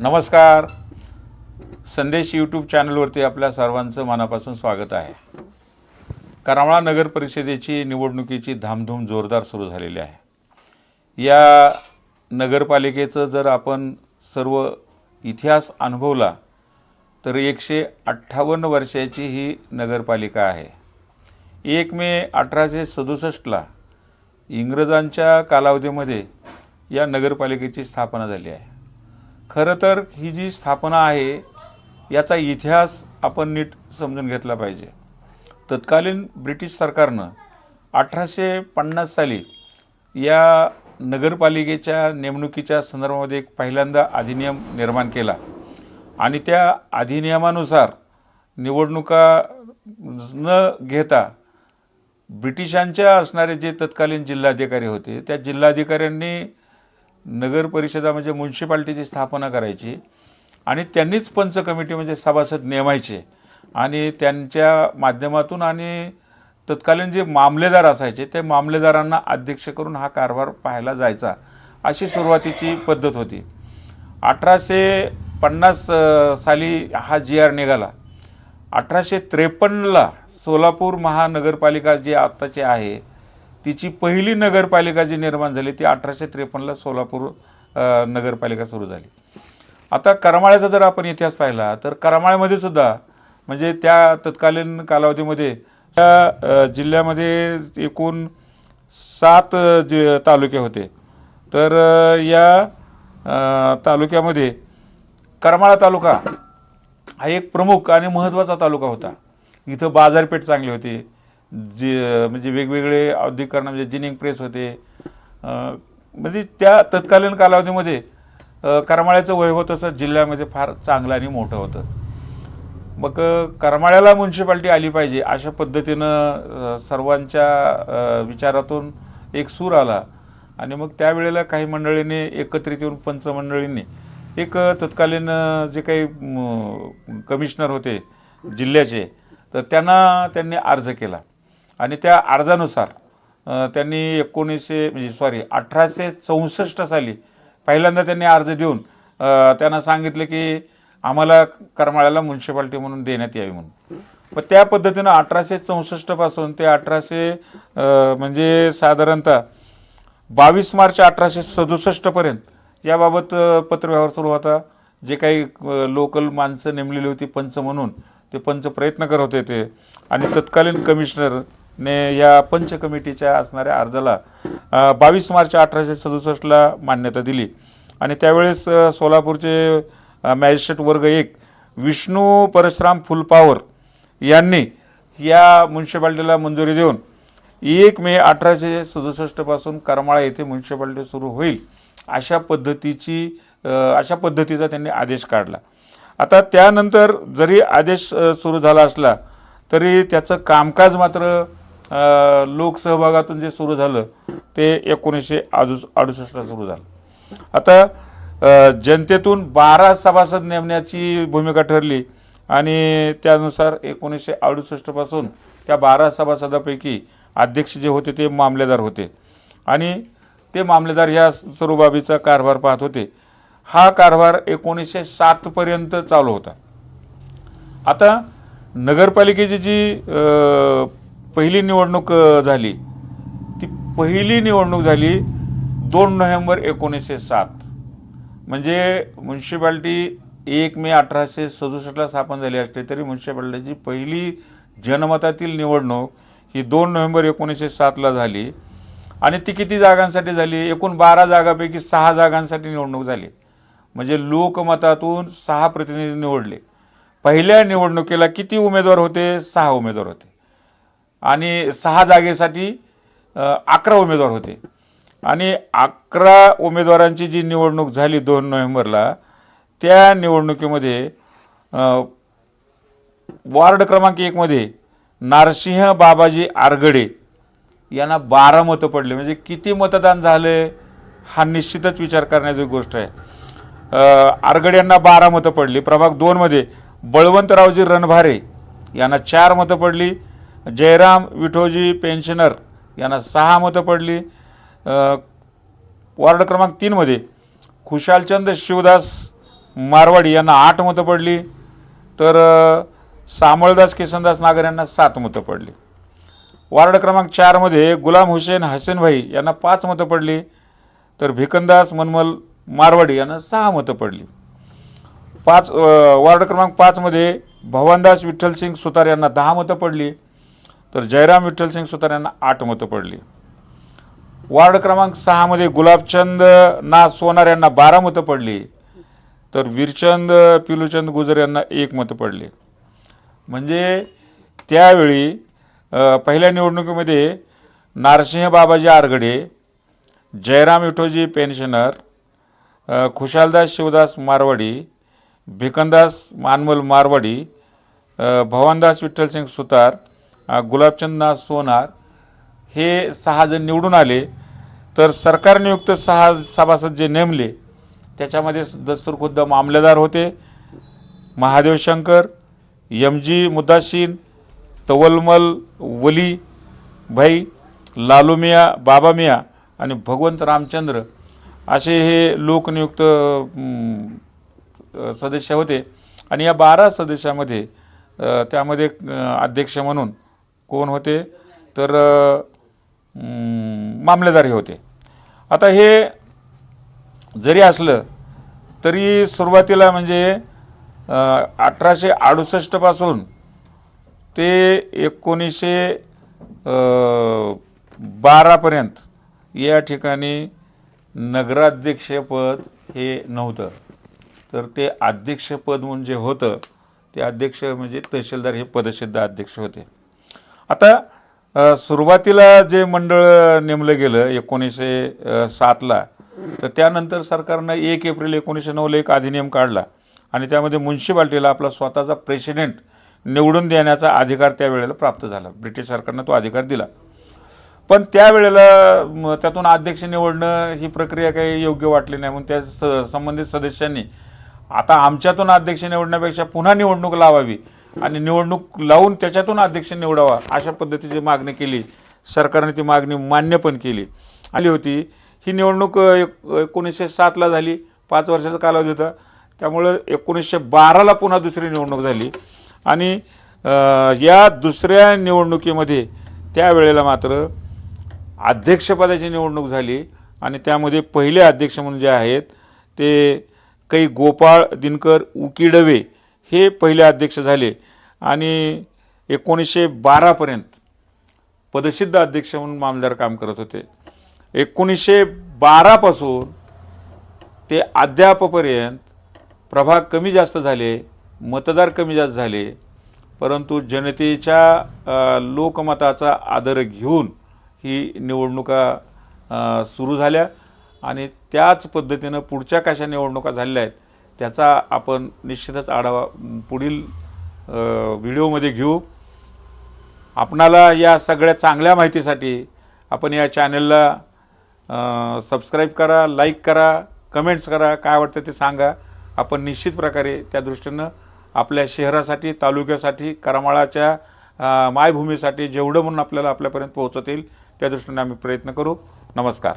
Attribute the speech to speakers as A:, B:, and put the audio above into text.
A: नमस्कार. संदेश यूट्यूब चॅनलवरती आपल्या सर्वांचं मनापासून स्वागत आहे. करमाळा नगर परिषदेची निवडणुकीची धामधूम जोरदार सुरू झालेली आहे. या नगरपालिकेचं जर आपण सर्व इतिहास अनुभवला तर एकशे अठ्ठावन्न वर्षाची ही नगरपालिका आहे. एक मे अठराशे सदुसष्टला इंग्रजांच्या कालावधीमध्ये या नगरपालिकेची स्थापना झाली आहे. खरं तर ही जी स्थापना आहे याचा इतिहास आपण नीट समजून घेतला पाहिजे. तत्कालीन ब्रिटिश सरकारनं अठराशे पन्नास साली या नगरपालिकेच्या नेमणुकीच्या संदर्भामध्ये एक पहिल्यांदा अधिनियम निर्माण केला. आणि त्या अधिनियमानुसार निवडणुका न घेता ब्रिटिशांच्या असणारे जे तत्कालीन जिल्हाधिकारी होते त्या जिल्हाधिकाऱ्यांनी नगर परिषदा म्हणजे म्युन्सिपाल्टीची स्थापना करायची आणि त्यांनीच पंच कमिटी म्हणजे सभासद नेमायचे. आणि त्यांच्या माध्यमातून आणि तत्कालीन जे मामलेदार असायचे ते मामलेदारांना अध्यक्ष करून हा कारभार पाहायला जायचा अशी सुरुवातीची पद्धत होती. अठराशे पन्नास साली हा जी आर निघाला. अठराशे त्रेपन्नला सोलापूर महानगरपालिका जी आत्ताची आहे तिची पहिली नगरपालिका जी निर्माण झाली ती अठराशे त्रेपन्नला सोलापूर नगरपालिका सुरू झाली. आता करमाळ्याचा जर आपण इतिहास पाहिला तर करमाळ्यामध्ये सुद्धा म्हणजे त्या तत्कालीन कालावधीमध्ये त्या जिल्ह्यामध्ये एकूण सात जि जे तालुके होते. तर या तालुक्यामध्ये करमाळा तालुका हा एक प्रमुख आणि महत्त्वाचा तालुका होता. इथं बाजारपेठ चांगली होती. जे म्हणजे वेगवेगळे औद्योगिकरण म्हणजे जिनिंग प्रेस होते. म्हणजे त्या तत्कालीन कालावधीमध्ये करमाळ्याचं वैभव तसं जिल्ह्यामध्ये फार चांगलं आणि मोठं होतं. मग करमाळ्याला म्युन्सिपाल्टी आली पाहिजे अशा पद्धतीनं सर्वांच्या विचारातून एक सूर आला. आणि मग त्यावेळेला काही मंडळींनी एकत्रित येऊन पंचमंडळींनी एक तत्कालीन जे काही कमिशनर होते जिल्ह्याचे तर त्यांना त्यांनी अर्ज केला. आणि त्या अर्जानुसार त्यांनी एकोणीसशे म्हणजे सॉरी अठराशे चौसष्ट साली पहिल्यांदा त्यांनी अर्ज देऊन त्यांना सांगितलं की आम्हाला करमाळ्याला म्युन्सिपाल्टी म्हणून देण्यात यावी म्हणून. मग त्या पद्धतीनं अठराशे चौसष्टपासून ते अठराशे म्हणजे साधारणतः बावीस मार्च अठराशे सदुसष्टपर्यंत याबाबत पत्रव्यवहार सुरू होता. जे काही लोकल माणसं नेमलेली होती पंच म्हणून ते पंच प्रयत्न करत होते ते. आणि तत्कालीन कमिशनर ने या पंच कमिटीच्या असणाऱ्या अर्जाला बावीस मार्च अठराशे सदुसष्टला मान्यता दिली. आणि त्यावेळेस सोलापूरचे मॅजिस्ट्रेट वर्ग एक विष्णू परशुराम फुलपावर यांनी या म्युन्सिपाल्टीला मंजुरी देऊन एक मे अठराशे सदुसष्टपासून करमाळा येथे म्युन्सिपाल्टी सुरू होईल अशा पद्धतीची अशा पद्धतीचा त्यांनी आदेश काढला. आता त्यानंतर जरी आदेश सुरू झाला असला तरी त्याचं कामकाज मात्र लोकसहभागातून जे सुरू झालं ते एकोणीसशे अडुस अडुसष्टला सुरू झालं. आता जनतेतून बारा सभासद नेमण्याची भूमिका ठरली आणि त्यानुसार एकोणीसशे अडुसष्टपासून त्या बारा सभासदापैकी अध्यक्ष जे होते ते मामलेदार होते. आणि ते मामलेदार ह्या सर्व बाबीचा कारभार पाहत होते. हा कारभार एकोणीसशे सातपर्यंत चालू होता. आता नगरपालिकेची जी पहिली निवडणूक झाली. ती पहिली निवडणूक झाली दोन नोव्हेंबर एकोणीसशे सात. म्हणजे म्युन्सिपॅलिटी एक मे अठराशे सदुसष्टला स्थापन झाली असते तरी म्युन्सिपॅलिटीची पहिली जनमतातील निवडणूक ही दोन नोव्हेंबर एकोणीसशे सातला झाली. आणि ती किती जागांसाठी झाली? एकूण बारा जागापैकी सहा जागांसाठी निवडणूक झाली. म्हणजे लोकमतातून सहा प्रतिनिधी निवडले. पहिल्या निवडणुकीला किती उमेदवार होते? सहा उमेदवार होते. आणि सहा जागेसाठी अकरा उमेदवार होते. आणि अकरा उमेदवारांची जी निवडणूक झाली दोन नोव्हेंबरला त्या निवडणुकीमध्ये वार्ड क्रमांक एकमध्ये नारसिंह बाबाजी आरगडे यांना बारा मतं पडले. म्हणजे किती मतदान झालं हा निश्चितच विचार करण्याची गोष्ट आहे. आरगडे यांना बारा मतं पडली. प्रभाग दोनमध्ये बळवंतरावजी रणभारे यांना चार मतं पडली. जयराम विठोजी पेन्शनर यांना सहा मतं पडली. वॉर्ड वार्ड क्रमांक तीनमध्ये खुशालचंद शिवदास मारवाडी यांना आठ मतं पडली. तर सामळदास किसनदास नागर यांना सात मतं पडली. वार्ड क्रमांक चारमध्ये गुलाम हुसेन हसेनभाई यांना पाच मतं पडली. तर भिकनदास मनमल मारवाडी यांना सहा मतं पडली. पाच वार्ड क्रमांक पाचमध्ये भवानदास विठ्ठलसिंग सुतार यांना दहा मतं पडली. तर जयराम विठ्ठलसिंग सुतार यांना आठ मतं पडली. वार्ड क्रमांक सहामध्ये गुलाबचंद ना सोनार यांना बारा मतं पडली. तर वीरचंद पिलूचंद गुजर यांना एक मतं पडली. म्हणजे त्यावेळी पहिल्या निवडणुकीमध्ये नारसिंह बाबाजी आरगडे जयराम विठोजी पेन्शनर खुशालदास शिवदास मारवाडी भिकनदास मानमल मारवाडी भवनदास भवानदास विठ्ठलसिंग सुतार गुलाबचंद सोनार हे सहा जण निवडून आले. तर सरकार नियुक्त सहा सभासद जे नेमले त्याच्यामध्ये दस्तूरखुद्द मामलेदार होते. महादेव शंकर एम जी मुद्दासीन तवलमल वली भाई लालूमिया बाबामिया आणि भगवंत रामचंद्र असे हे लोकनियुक्त सदस्य होते. आणि या बारा सदस्यामध्ये त्यामध्ये अध्यक्ष म्हणून कोण होते? तर मामलेदारी होते. आता हे जरी असलं तरी सुरुवातीला म्हणजे अठराशे अडुसष्टपासून ते एकोणीसशे बारापर्यंत या ठिकाणी नगराध्यक्षपद हे नव्हतं. तर ते अध्यक्षपद म्हणजे होतं. ते अध्यक्ष म्हणजे तहसीलदार हे पदसिद्ध अध्यक्ष होते. आता सुरुवातीला जे मंडळ नेमलं गेलं एकोणीसशे सातला तर त्यानंतर सरकारनं एक एप्रिल एकोणीसशे नऊला एक अधिनियम काढला. आणि त्यामध्ये म्युन्सिपाल्टीला आपला स्वतःचा प्रेसिडेंट निवडून देण्याचा अधिकार त्यावेळेला प्राप्त झाला. ब्रिटिश सरकारनं तो अधिकार दिला. पण त्यावेळेला त्यातून अध्यक्ष निवडणं ही प्रक्रिया काही योग्य वाटली नाही. म्हणून त्या स संबंधित सदस्यांनी आता आमच्यातून अध्यक्ष निवडण्यापेक्षा पुन्हा निवडणूक लावावी आणि निवडणूक लावून त्याच्यातून अध्यक्ष निवडावा अशा पद्धतीची मागणी केली. सरकारने ती मागणी मान्य पण केली. आली होती. ही निवडणूक एक- एकोणीसशे सातला झाली. पाच वर्षाचा कालावधी होता. त्यामुळं एकोणीसशे बाराला पुन्हा दुसरी निवडणूक झाली. आणि या दुसऱ्या निवडणुकीमध्ये त्यावेळेला मात्र अध्यक्षपदाची निवडणूक झाली. आणि त्यामध्ये पहिले अध्यक्ष म्हणून जे आहेत ते कै गोपाळ दिनकर उकिडवे हे पहिले अध्यक्ष झाले. आणि एकोणीसशे बारापर्यंत पदसिद्ध अध्यक्ष म्हणून मामदार काम करत होते. एकोणीसशे बारापासून ते अद्यापपर्यंत प्रभाग कमी जास्त झाले मतदार कमी जास्त झाले परंतु जनतेच्या लोकमताचा आदर घेऊन ही निवडणुका सुरू झाल्या आणि त्याच पद्धतीनं पुढच्या कशा निवडणुका झालेल्या आहेत त्याचा आपण निश्चितच आढावा पुढील व्हिडिओमध्ये घेऊ. आपणाला या सगळ्या चांगल्या माहितीसाठी आपण या चॅनलला सबस्क्राईब करा लाईक करा कमेंट्स करा काय वाटतं ते सांगा. आपण निश्चित प्रकारे त्या दृष्टीनं आपल्या शहरासाठी तालुक्यासाठी करमाळाच्या मायभूमीसाठी जेवढं म्हणून आपल्याला आपल्यापर्यंत पोहोचवता येईल त्या दृष्टीने आम्ही प्रयत्न करू. नमस्कार.